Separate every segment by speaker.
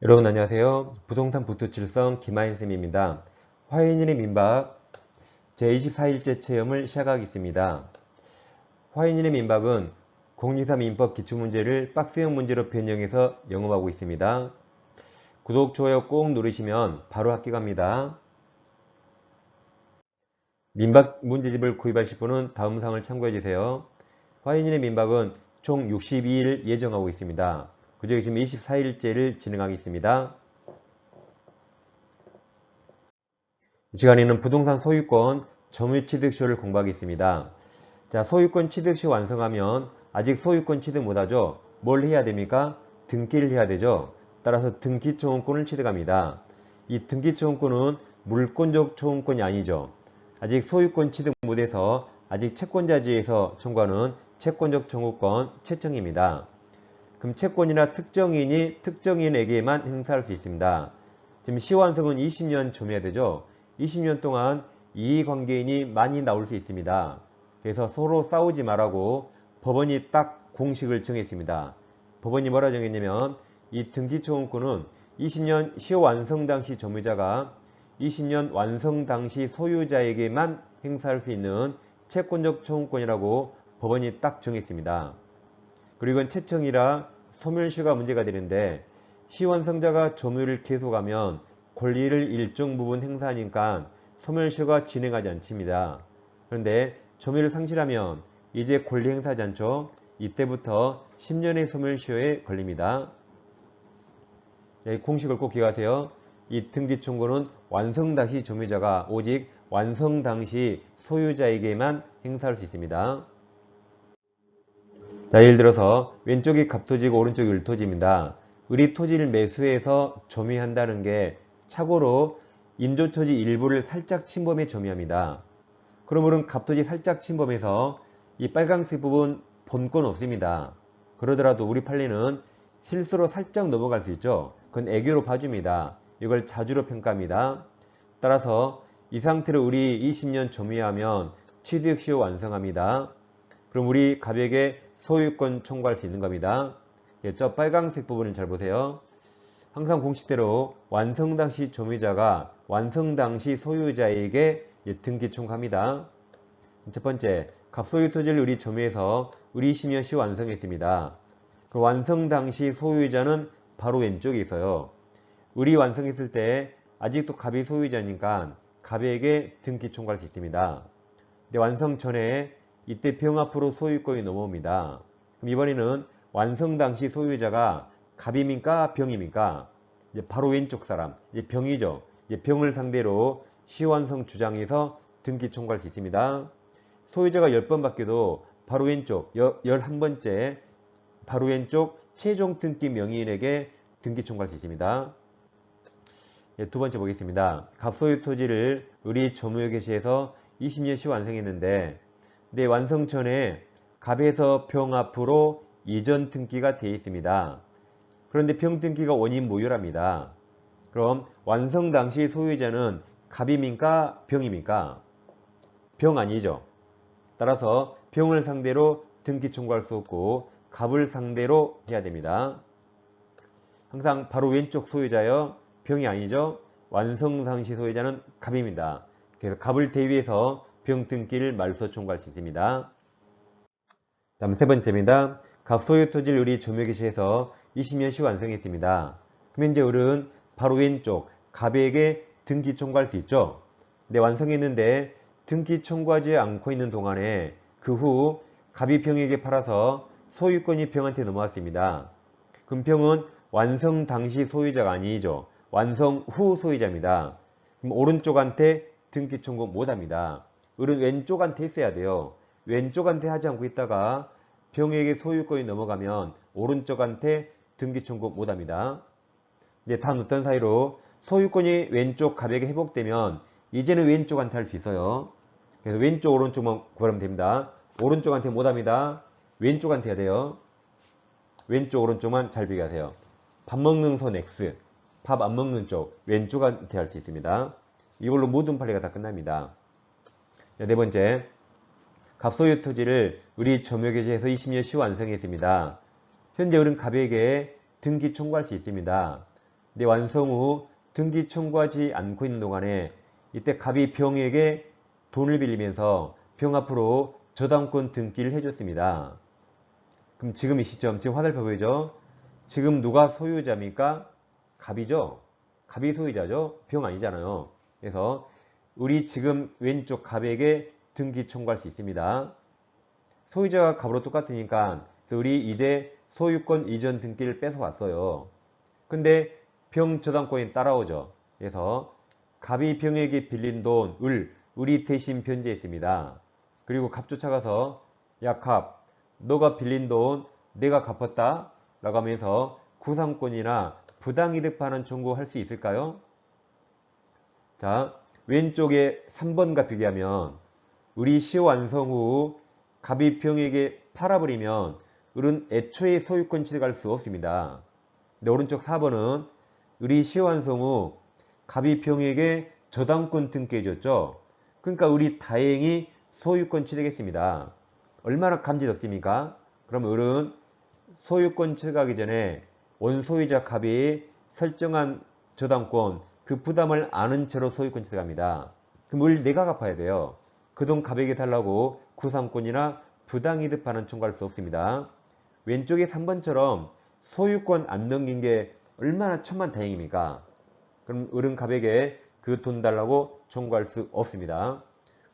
Speaker 1: 여러분 안녕하세요. 부동산 부투칠성 김하인쌤입니다. 화인일의 민박 제24일째 체험을 시작하겠습니다. 화인일의 민박은 공유사 민법 기출문제를 박스형 문제로 변형해서 영업하고 있습니다. 구독, 좋아요 꼭 누르시면 바로 합격합니다. 민박 문제집을 구입하실 분은 다음 사항을 참고해주세요. 화인일의 민박은 총 62일 예정하고 있습니다. 그중에 지금 24일째를 진행하겠습니다. 이 시간에는 부동산 소유권 점유 취득시효를 공부하겠습니다. 자, 소유권 취득시 완성하면 아직 소유권 취득 못하죠? 뭘 해야 됩니까? 등기를 해야 되죠? 따라서 등기초음권을 취득합니다. 이 등기초음권은 물권적 초음권이 아니죠. 아직 소유권 취득 못해서 아직 채권자지에서 청구하는 채권적 청구권 채청입니다. 그럼 채권이나 특정인이 특정인에게만 행사할 수 있습니다. 지금 시완성은 20년 점유해야 되죠. 20년 동안 이해관계인이 많이 나올 수 있습니다. 그래서 서로 싸우지 말라고 법원이 딱 공식을 정했습니다. 법원이 뭐라 정했냐면 이 등기초음권은 20년 시효 완성 당시 점유자가 20년 완성 당시 소유자에게만 행사할 수 있는 채권적 초음권이라고 법원이 딱 정했습니다. 그리고 이건 채청이라 소멸시효가 문제가 되는데 시완성자가 점유를 계속하면 권리를 일정 부분 행사하니까 소멸시효가 진행하지 않습니다. 그런데 점유를 상실하면 이제 권리 행사하지 않죠. 이때부터 10년의 소멸시효에 걸립니다. 네, 공식을 꼭 기억하세요. 이 등기 청구는 완성 당시 점유자가 오직 완성 당시 소유자에게만 행사할 수 있습니다. 자, 예를 들어서 왼쪽이 갑토지고 오른쪽이 을토지입니다. 을이 토지를 매수해서 점유한다는 게 착오로 임조토지 일부를 살짝 침범해 점유합니다. 그러므로 갑토지 살짝 침범해서 이 빨강색 부분 본권 없습니다. 그러더라도 우리 판례는 실수로 살짝 넘어갈 수 있죠. 그건 애교로 봐줍니다. 이걸 자주로 평가합니다. 따라서 이 상태로 우리 20년 점유하면 취득시효 완성합니다. 그럼 우리 가백에 소유권 청구할 수 있는 겁니다. 저 빨강색 부분을 잘 보세요. 항상 공식대로 완성 당시 점유자가 완성 당시 소유자에게 등기 청구합니다. 첫 번째, 갑소유 토지를 우리 점유해서 우리 심여 시 완성했습니다. 그 완성 당시 소유자는 바로 왼쪽에 있어요. 우리 완성했을 때 아직도 갑이 소유자니까 갑에게 등기 청구할 수 있습니다. 근데 완성 전에 이때 병 앞으로 소유권이 넘어옵니다. 그럼 이번에는 완성 당시 소유자가 갑입니까? 병입니까? 이제 바로 왼쪽 사람, 이제 병이죠. 이제 병을 상대로 시완성 주장해서 등기 청구할 수 있습니다. 소유자가 10번 바뀌어도 바로 왼쪽, 11번째 바로 왼쪽 최종 등기 명의인에게 등기 청구할 수 있습니다. 예, 두 번째 보겠습니다. 갑소유 토지를 의리 점유의 개시해서 20년 시 완성했는데 네, 완성 전에 갑에서 병 앞으로 이전 등기가 되어 있습니다. 그런데 병 등기가 원인 무효랍니다. 그럼 완성 당시 소유자는 갑입니까? 병입니까? 병 아니죠. 따라서 병을 상대로 등기 청구할 수 없고 갑을 상대로 해야 됩니다. 항상 바로 왼쪽 소유자요. 병이 아니죠. 완성 당시 소유자는 갑입니다. 그래서 갑을 대위해서 병 등기를 말소 청구할 수 있습니다. 다음 세 번째입니다. 갑소유 토지를 우리 점유기시에서 20년 시 완성했습니다. 그럼 이제 을은 바로 왼쪽 갑에게 등기 청구할 수 있죠. 근데 완성했는데 등기 청구하지 않고 있는 동안에 그 후 갑이 병에게 팔아서 소유권이 병한테 넘어왔습니다. 병은 완성 당시 소유자가 아니죠. 완성 후 소유자입니다. 그럼 오른쪽한테 등기 청구 못합니다. 을은 왼쪽한테 했어야 돼요. 왼쪽한테 하지 않고 있다가 병에게 소유권이 넘어가면 오른쪽한테 등기 청구 못합니다. 이제 다음 어떤 사이로 소유권이 왼쪽 갑에게 회복되면 이제는 왼쪽한테 할 수 있어요. 그래서 왼쪽 오른쪽만 구하면 됩니다. 오른쪽한테 못합니다. 왼쪽한테 해야 돼요. 왼쪽 오른쪽만 잘 비교하세요. 밥 먹는 손 X, 밥 안 먹는 쪽 왼쪽한테 할 수 있습니다. 이걸로 모든 판례가 다 끝납니다. 네 번째, 갑소유 토지를 우리 점유계시에서 20년 시 완성했습니다. 현재 우리는 갑에게 등기 청구할 수 있습니다. 내 완성 후 등기 청구하지 않고 있는 동안에 이때 갑이 병에게 돈을 빌리면서 병 앞으로 저당권 등기를 해줬습니다. 그럼 지금 이 시점, 지금 화살표 보이죠? 지금 누가 소유자입니까? 갑이죠? 갑이 소유자죠? 병 아니잖아요. 그래서 우리 지금 왼쪽 갑에게 등기 청구할 수 있습니다. 소유자가 갑으로 똑같으니까 우리 이제 소유권 이전 등기를 뺏어왔어요. 근데 병 저당권이 따라오죠. 그래서 갑이 병에게 빌린 돈을 우리 대신 변제했습니다. 그리고 갑 쫓아가서 야 갑, 너가 빌린 돈 내가 갚았다 라고 하면서 구상권이나 부당이득 반환 청구할 수 있을까요? 자, 왼쪽에 3번과 비교하면 우리 시효 완성 후 갑이 병에게 팔아버리면 을은 애초에 소유권 취득할 수 없습니다. 근데 오른쪽 4번은 을이 시효 완성 후 갑이 병에게 저당권 등기해줬죠. 그러니까 우리 다행히 소유권 취득했습니다. 얼마나 감지덕지입니까? 그럼 을은 소유권 취득하기 전에 원소유자 갑이 설정한 저당권 그 부담을 아는 채로 소유권 취득합니다. 그럼 을 내가 갚아야 돼요. 그돈 갑에게 달라고 구상권이나 부당이득 반환 청구할 수 없습니다. 왼쪽에 3번처럼 소유권 안 넘긴 게 얼마나 천만 다행입니까? 그럼 을은 갑에게 그돈 달라고 청구할 수 없습니다.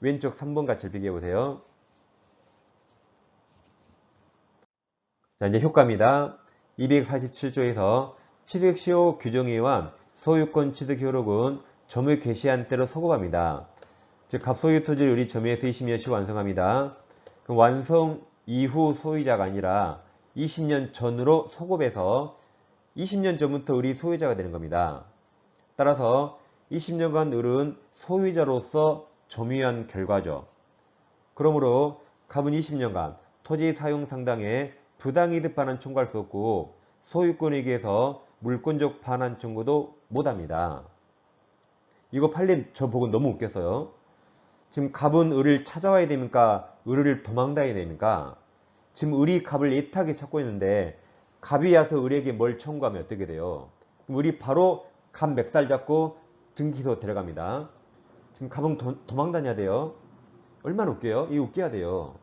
Speaker 1: 왼쪽 3번 같이 비교해 보세요. 자 이제 효과입니다. 247조에서 취득시효 규정에 의한 소유권 취득 효력은 점유 개시한 때로 소급합니다. 즉 갑소유 토지를 우리 점유해서 20년 시 완성합니다. 그럼 완성 이후 소유자가 아니라 20년 전으로 소급해서 20년 전부터 을이 소유자가 되는 겁니다. 따라서 20년간 을은 소유자로서 점유한 결과죠. 그러므로 갑은 20년간 토지 사용 상당에 부당이득 반환 청구할 수 없고 소유권에게서 물권적 반환 청구도 못합니다. 이거 팔린 저 보고 너무 웃겼어요. 지금 갑은 을을 찾아와야 됩니까? 을을 도망다녀야 됩니까? 지금 을이 갑을 애타게 찾고 있는데 갑이 와서 을에게 뭘 청구하면 어떻게 돼요? 을이 바로 갑 멱살 잡고 등기소 데려갑니다. 지금 갑은 도, 도망다녀야 돼요. 얼마나 웃겨요? 이 웃겨야 돼요.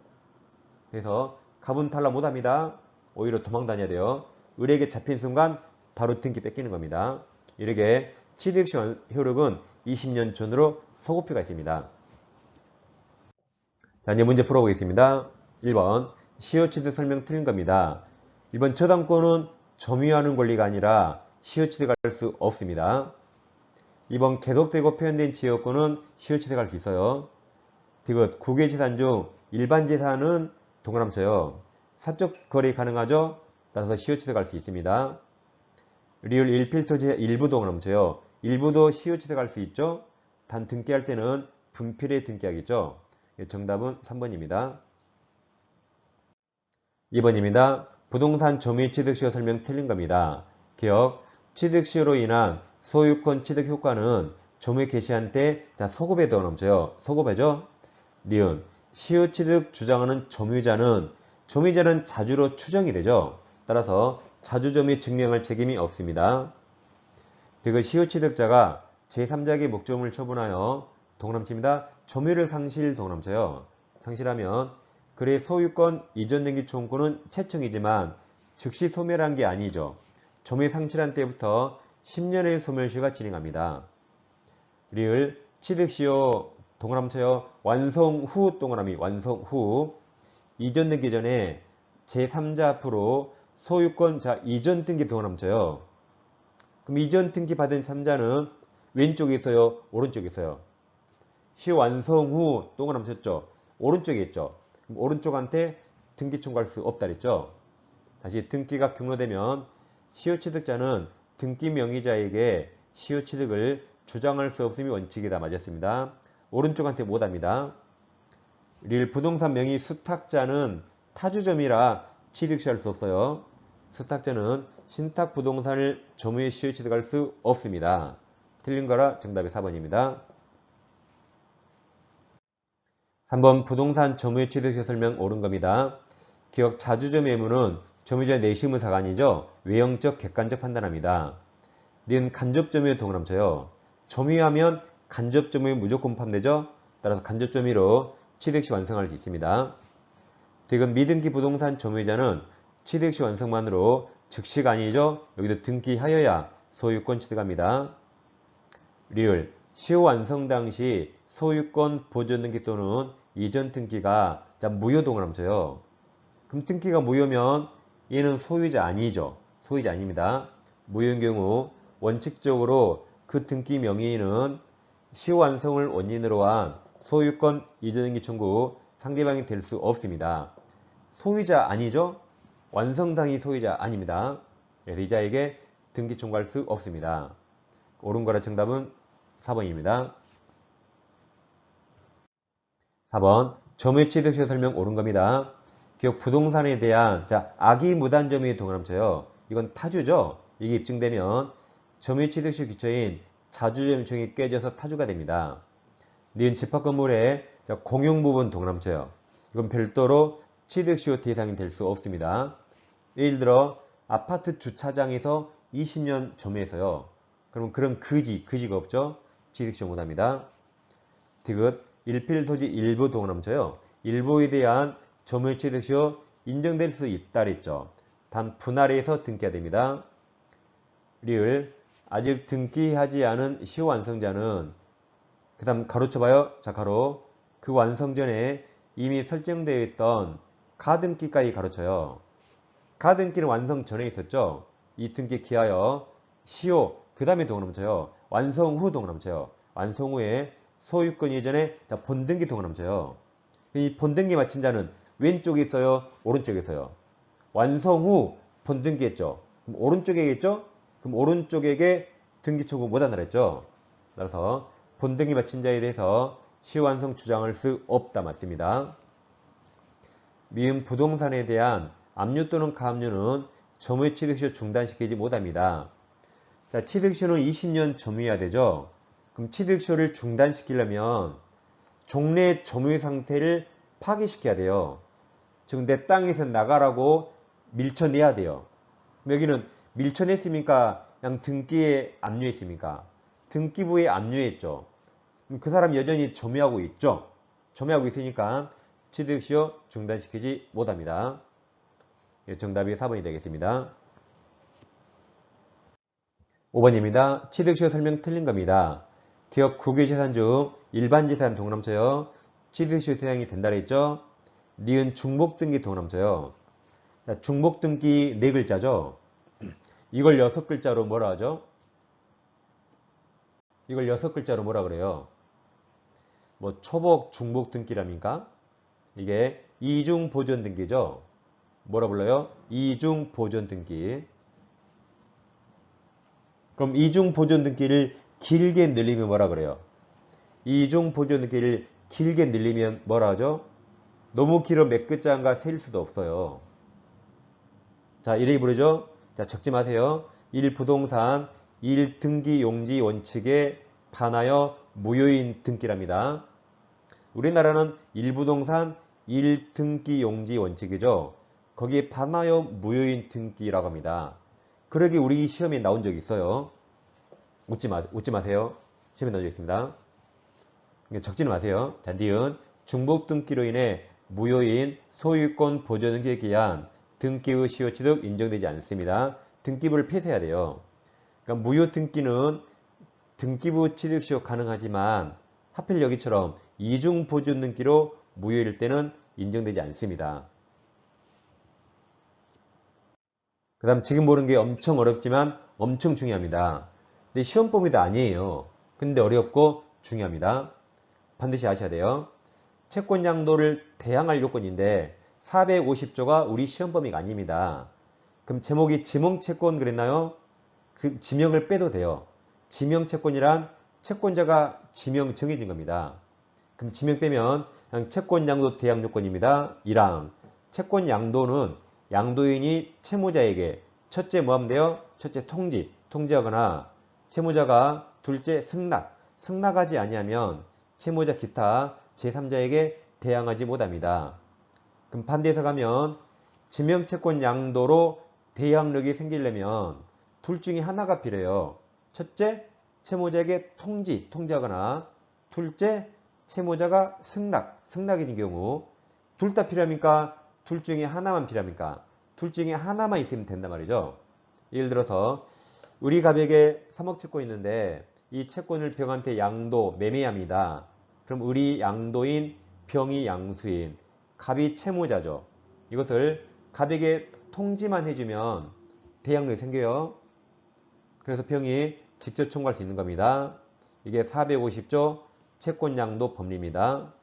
Speaker 1: 그래서 갑은 탈락 못합니다. 오히려 도망다녀야 돼요. 을에게 잡힌 순간 바로 등기 뺏기는 겁니다. 이렇게 취득시 효력은 20년 전으로 소급표가 있습니다. 자 이제 문제 풀어보겠습니다. 1번 시효취득 설명 틀린 겁니다. 1번 저당권은 점유하는 권리가 아니라 시효취득할 수 없습니다. 2번 계속되고 표현된 지역권은 시효취득할 수 있어요. 디귿 국외재산 중 일반 재산은 동그라미 쳐요. 사적 거래 가능하죠? 따라서 시효취득할 수 있습니다. 리을 1필토지 일부 동그라미 쳐요. 일부도 시효취득할 수 있죠? 단 등기할 때는 분필에 등기하겠죠? 예, 정답은 3번입니다. 2번입니다. 부동산 점유 취득시효 설명 틀린 겁니다. 기억, 취득시효로 인한 소유권 취득 효과는 점유 개시한 때 소급에 더 넘쳐요. 소급해죠? 니은, 시효 취득 주장하는 점유자는 점유자는 자주로 추정이 되죠. 따라서 자주점유 증명할 책임이 없습니다. 그 시효 취득자가 제3자에게 목적물을 처분하여 동남칩니다. 점유를 상실 동남쳐요. 상실하면 그의 소유권 이전 등기 청구는 채청이지만 즉시 소멸한 게 아니죠. 점유 상실한 때부터 10년의 소멸시효가 진행합니다. 리을 취득시효 동그라미쳐요. 완성 후 동그라미 완성 후 이전 등기 전에 제3자 앞으로 소유권 자 이전 등기 동그라미쳐요. 그럼 이전 등기 받은 3자는 왼쪽에 있어요? 오른쪽에 있어요? 시 완성 후 동그라미 쳤죠? 오른쪽에 있죠? 오른쪽한테 등기 청구할 수 없다 그랬죠? 다시 등기가 경로되면 시효 취득자는 등기 명의자에게 시효 취득을 주장할 수 없음이 원칙이다. 맞았습니다. 오른쪽한테 못합니다. 릴 부동산 명의 수탁자는 타주점이라 취득 시할 수 없어요. 수탁자는 신탁 부동산을 점유에 시효 취득할 수 없습니다. 틀린 거라 정답이 4번입니다. 3번 부동산 점유 취득시 설명 옳은 겁니다. 기억 자주점 의무는 점유자 내심 의사가 아니죠. 외형적 객관적 판단합니다. 니은 간접점유의 동그라미쳐요. 점유하면 간접점유에 무조건 포함되죠. 따라서 간접점유로 취득시 완성할 수 있습니다. 지금 미등기 부동산 점유자는 취득시 완성만으로 즉시가 아니죠. 여기도 등기하여야 소유권 취득합니다. 리을 시효 완성 당시 소유권 보존 등기 또는 이전 등기가 무효 동그라미쳐요. 그럼 등기가 무효면 얘는 소유자 아니죠. 소유자 아닙니다. 무효인 경우 원칙적으로 그 등기 명의인은 시효 완성을 원인으로 한 소유권 이전 등기 청구 상대방이 될 수 없습니다. 소유자 아니죠? 완성당이 소유자 아닙니다. 그래서 이자에게 등기 청구할 수 없습니다. 옳은 거라 정답은 4번입니다. 4번 점유 취득시 설명 옳은 겁니다. 기업 부동산에 대한 자 악의 무단점유의 동그라미쳐요. 이건 타주죠. 이게 입증되면 점유 취득시 기초인 자주점유청이 깨져서 타주가 됩니다. 니은 집합 건물의 공용 부분 동그라미쳐요. 이건 별도로 취득시효 대상이 될 수 없습니다. 예를 들어 아파트 주차장에서 20년 점유해서요. 그럼 그런 그지, 그지가 없죠? 취득시효 못합니다. 디귿 일필토지 일부 동그라미쳐요. 일부에 대한 점유 취득시효 인정될 수 있다 그랬죠. 단 분할해서 등기해야 됩니다. 리을 아직 등기하지 않은 시효 완성자는 그 다음 가로 쳐봐요. 자 가로 그 완성 전에 이미 설정되어 있던 가등기까지 가로 쳐요. 가등기는 완성 전에 있었죠. 이 등기 기하여 시효 그 다음에 동그라미쳐요. 완성 후 동그라미쳐요. 완성 후에 소유권 이전에 본등기 동그라미쳐요. 이 본등기 마친 자는 왼쪽에 있어요? 오른쪽에 있어요? 완성 후 본등기 했죠. 그럼 오른쪽에겠죠? 그럼 오른쪽에게 등기 청구 못한다 그랬죠. 따라서 본등기 마친 자에 대해서 시효완성 주장할 수 없다 맞습니다. 미음 부동산에 대한 압류 또는 가압류는 점유의 취득시효 중단시키지 못합니다. 자, 취득시효는 20년 점유해야 되죠. 그럼 취득시효를 중단시키려면 종래 점유의 상태를 파괴시켜야 돼요. 즉 내 땅에서 나가라고 밀쳐내야 돼요. 여기는 밀쳐냈습니까? 그냥 등기에 압류했습니까? 등기부에 압류했죠. 그 사람 여전히 점유하고 있죠. 점유하고 있으니까 취득시효 중단시키지 못합니다. 예, 정답이 4번이 되겠습니다. 5번입니다. 취득시효 설명 틀린 겁니다. 기업 국유재산 중 일반 재산 동그라쳐요 취득시효 대상이 된다 그랬죠? 니은 중복등기 동그라쳐요 중복등기 네 글자죠? 이걸 여섯 글자로 뭐라 하죠? 이걸 여섯 글자로 뭐라 그래요? 뭐 초복 중복 등기랍니까? 이게 이중 보존 등기죠. 뭐라 불러요? 이중 보존 등기. 그럼 이중 보존 등기를 길게 늘리면 뭐라 그래요? 이중 보존 등기를 길게 늘리면 뭐라 하죠? 너무 길어 몇 글자인가 셀 수도 없어요. 자, 이렇게 부르죠? 자, 적지 마세요. 1. 부동산 1. 등기 용지 원칙에 반하여 무효인 등기랍니다. 우리나라는 1부동산 1등기 용지 원칙이죠. 거기에 반하여 무효인 등기라고 합니다. 그러게 우리 시험에 나온 적이 있어요. 웃지, 마, 웃지 마세요. 시험에 나온 적 있습니다. 적지는 마세요. 자, 니은 중복 등기로 인해 무효인 소유권 보존 등기에 기한 등기의 시효 취득 인정되지 않습니다. 등기부를 폐쇄해야 돼요. 그러니까 무효 등기는 등기부 취득 시효 가능하지만 하필 여기처럼 이중 보존 등기로 무효일 때는 인정되지 않습니다. 그 다음 지금 보는 게 엄청 어렵지만 엄청 중요합니다. 근데 시험 범위도 아니에요. 근데 어렵고 중요합니다. 반드시 아셔야 돼요. 채권 양도를 대항할 요건인데 450조가 우리 시험 범위가 아닙니다. 그럼 제목이 지명채권 그랬나요? 그 지명을 빼도 돼요. 지명채권이란 채권자가 지명 정해진 겁니다. 그럼 지명 빼면 그냥 채권 양도 대항 요건입니다. 1항 채권 양도는 양도인이 채무자에게 첫째 돼요? 첫째 통지, 통지하거나 채무자가 둘째 승낙, 승낙하지 아니하면 채무자 기타 제3자에게 대항하지 못합니다. 그럼 반대해서 가면 지명채권 양도로 대항력이 생기려면 둘 중에 하나가 필요해요. 첫째, 채무자에게 통지, 통지하거나 둘째, 채무자가 승낙, 승낙인 경우 둘 다 필요합니까? 둘 중에 하나만 필요합니까? 둘 중에 하나만 있으면 된단 말이죠. 예를 들어서 우리 가백에 3억 채권 있는데 이 채권을 병한테 양도, 매매합니다. 그럼 우리 양도인, 병이 양수인, 갑이 채무자죠. 이것을 가백에 통지만 해주면 대양록이 생겨요. 그래서 병이 직접 청구할 수 있는 겁니다. 이게 450조 채권양도 법리입니다.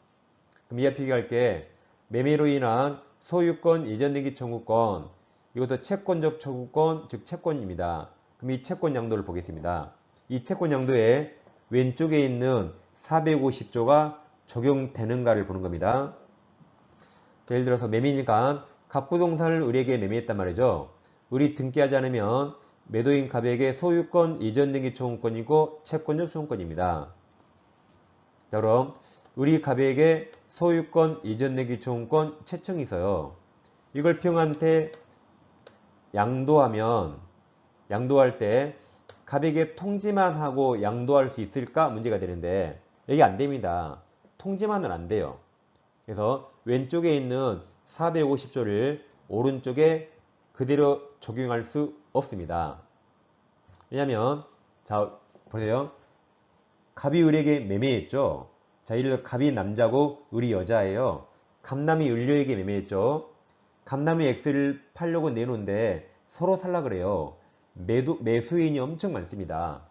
Speaker 1: 그럼 이하 비교할게 매매로 인한 소유권 이전등기 청구권 이것도 채권적 청구권 즉 채권입니다. 그럼 이 채권 양도를 보겠습니다. 이 채권 양도에 왼쪽에 있는 450조가 적용되는가를 보는 겁니다. 예를 들어서 매매니까 갑부동산을 우리에게 매매했단 말이죠. 우리 등기하지 않으면 매도인 갑에게 소유권 이전 등기 청구권이고 채권적 청구권입니다. 자, 그럼 우리 갑에게 소유권 이전 등기 청구권 채청이 있어요. 이걸 평한테 양도하면 양도할 때 갑에게 통지만 하고 양도할 수 있을까 문제가 되는데 이게 안 됩니다. 통지만은 안 돼요. 그래서 왼쪽에 있는 450조를 오른쪽에 그대로 적용할 수 없습니다. 왜냐면 자 보세요. 갑이 을에게 매매했죠. 자 예를 갑이 남자고 을이 여자예요. 갑남이 을료에게 매매했죠. 갑남이 X를 팔려고 내놓은데 서로 살라 그래요. 매도, 매수인이 엄청 많습니다.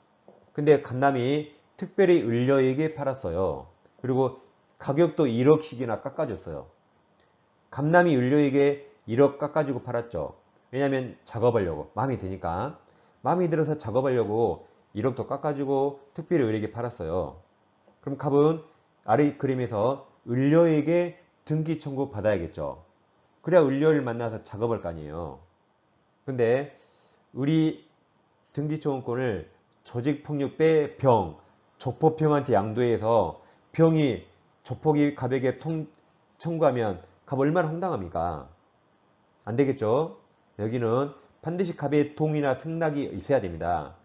Speaker 1: 근데 갑남이 특별히 을려에게 팔았어요. 그리고 가격도 1억씩이나 깎아줬어요. 감남이 을료에게 1억 깎아주고 팔았죠. 왜냐하면 작업하려고 마음이 드니까 마음이 들어서 작업하려고 1억도 깎아주고 특별히 을에게 팔았어요. 그럼 갑은 아래 그림에서 을료에게 등기 청구 받아야겠죠. 그래야 을료를 만나서 작업할 거 아니에요. 근데 우리 등기 청구권을 조직폭력배 병, 조폭병한테 양도해서 병이 조폭이 갑에게 통, 청구하면 갑 얼마나 황당합니까? 안 되겠죠? 여기는 반드시 갑의 동의나 승낙이 있어야 됩니다.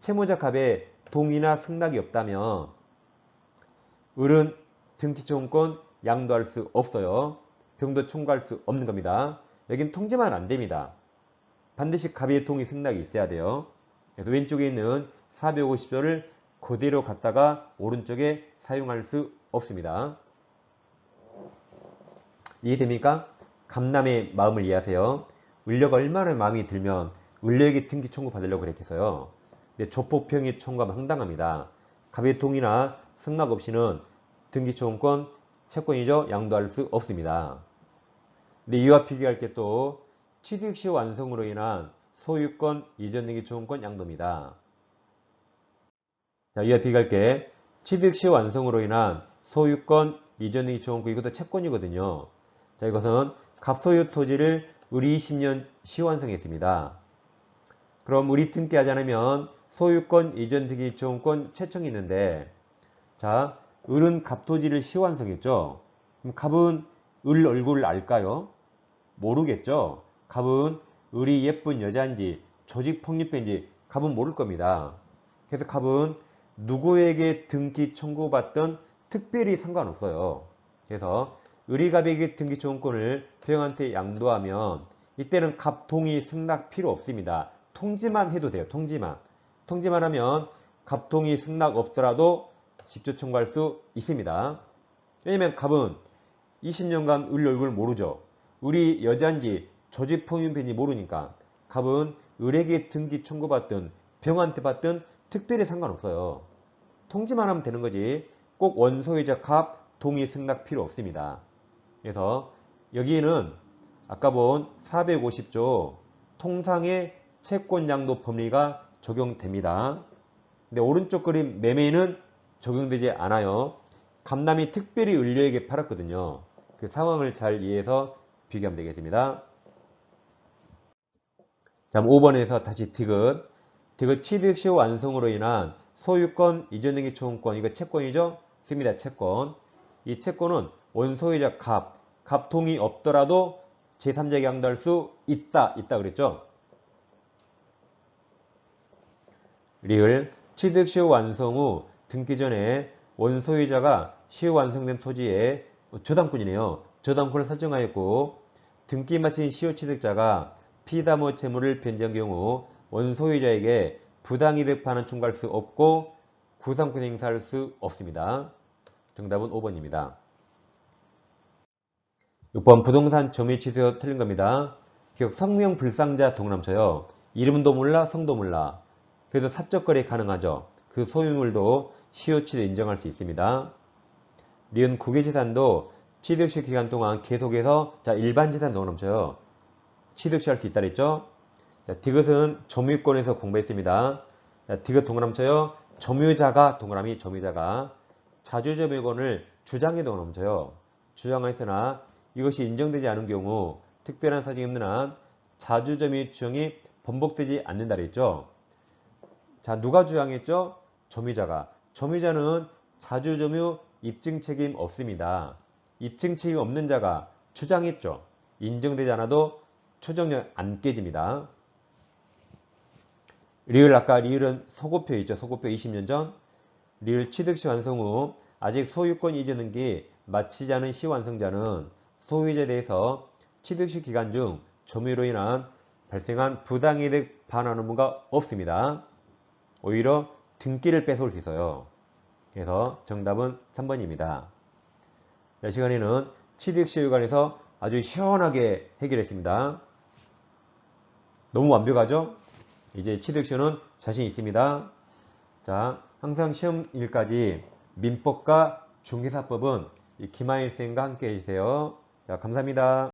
Speaker 1: 채무자 갑의 동의나 승낙이 없다면 을은 등기청구권 양도할 수 없어요. 병도 청구할 수 없는 겁니다. 여긴 통지만 안 됩니다. 반드시 갑의 동의 승낙이 있어야 돼요. 그래서 왼쪽에 있는 450조를 그대로 갖다가 오른쪽에 사용할 수 없습니다. 이해됩니까? 감남의 마음을 이해하세요. 을려가 얼마나 마음이 들면 을려에게 등기 청구 받으려고 그랬겠어요. 근데 조폭평이 청구하면 황당합니다. 갑의 동의나 승낙 없이는 등기 청구권 채권이죠. 양도할 수 없습니다. 근데 이와 비교할 게 또 취득시 완성으로 인한 소유권 이전 등기 청구권 양도입니다. 자, 이와 비교할 게 취득시 완성으로 인한 소유권 이전 등기 청구권 이것도 채권이거든요. 자, 이것은 갑소유 토지를 우리 20년 시완성했습니다. 그럼 우리 등기하지 않으면 소유권 이전 등기 청구권 채청이 있는데 자, 을은 갑토지를 시완성했죠. 그럼 갑은 을 얼굴을 알까요? 모르겠죠. 갑은 을이 예쁜 여자인지 조직 폭력배인지 갑은 모를 겁니다. 그래서 갑은 누구에게 등기 청구받던 특별히 상관없어요. 그래서 의리갑에게 등기 청구권을 병한테 양도하면 이때는 갑 동의 승낙 필요 없습니다. 통지만 해도 돼요. 통지만. 통지만 하면 갑 동의 승낙 없더라도 직접 청구할 수 있습니다. 왜냐면 갑은 20년간 을 얼굴 모르죠. 우리 여자인지 조직 폭력배인지 모르니까 갑은 을에게 등기 청구받든 병한테 받든 특별히 상관없어요. 통지만 하면 되는 거지 꼭 원소유자 갑 동의 승낙 필요 없습니다. 그래서 여기에는 아까 본 450조 통상의 채권양도 법리가 적용됩니다. 근데 오른쪽 그림 매매는 적용되지 않아요. 감남이 특별히 을료에게 팔았거든요. 그 상황을 잘 이해해서 비교하면 되겠습니다. 자, 5번에서 다시 디귿. 디귿 취득시효 완성으로 인한 소유권 이전 등기 초음권 이거 채권이죠? 씁니다. 채권. 이 채권은 원소유자 갑, 갑통이 없더라도 제3자에게 양도할 수 있다, 있다 그랬죠? 리을 취득시효 완성 후 등기 전에 원소유자가 시효 완성된 토지에 저당권이네요. 저당권을 설정하였고 등기 마친 시효 취득자가 피담호 채무를 변제한 경우 원소유자에게 부당이득 반환 청구할 수 없고 구상권 행사할 수 없습니다. 정답은 5번입니다. 6번 부동산 점유 취소 틀린 겁니다. 기억 성명 불상자 동남처요. 이름도 몰라 성도 몰라. 그래도 사적 거래 가능하죠. 그 소유물도 시효 취득 인정할 수 있습니다. 니은 국외재산도 취득시 기간 동안 계속해서 자 일반 재산 동남처요. 취득시 할 수 있다 그랬죠. 자, 디귿은 점유권에서 공부했습니다. 자, 디귿 동그라미 쳐요. 점유자가 동그라미 점유자가 자주점유권을 주장해 동그라미쳐요. 주장하였으나 이것이 인정되지 않은 경우 특별한 사정이 없는 한 자주점유 주장이 번복되지 않는다 그랬죠. 자 누가 주장했죠? 점유자가. 점유자는 자주점유 입증 책임 없습니다. 입증 책임 없는 자가 주장했죠. 인정되지 않아도 추정력 안 깨집니다. 리을 아까 리을은 소고표 있죠. 소고표 20년 전. 리을 취득시 완성 후 아직 소유권 이전 등기 마치지 않은 시 완성자는 소유자에 대해서 취득시 기간 중 점유로 인한 발생한 부당이득 반환 의무가 없습니다. 오히려 등기를 뺏어올 수 있어요. 그래서 정답은 3번입니다. 이 시간에는 취득시효에 관해서 아주 시원하게 해결했습니다. 너무 완벽하죠? 이제 취득시효는 자신 있습니다. 자, 항상 시험일까지 민법과 중개사법은 이 김하일 쌤과 함께 해주세요. 자, 감사합니다.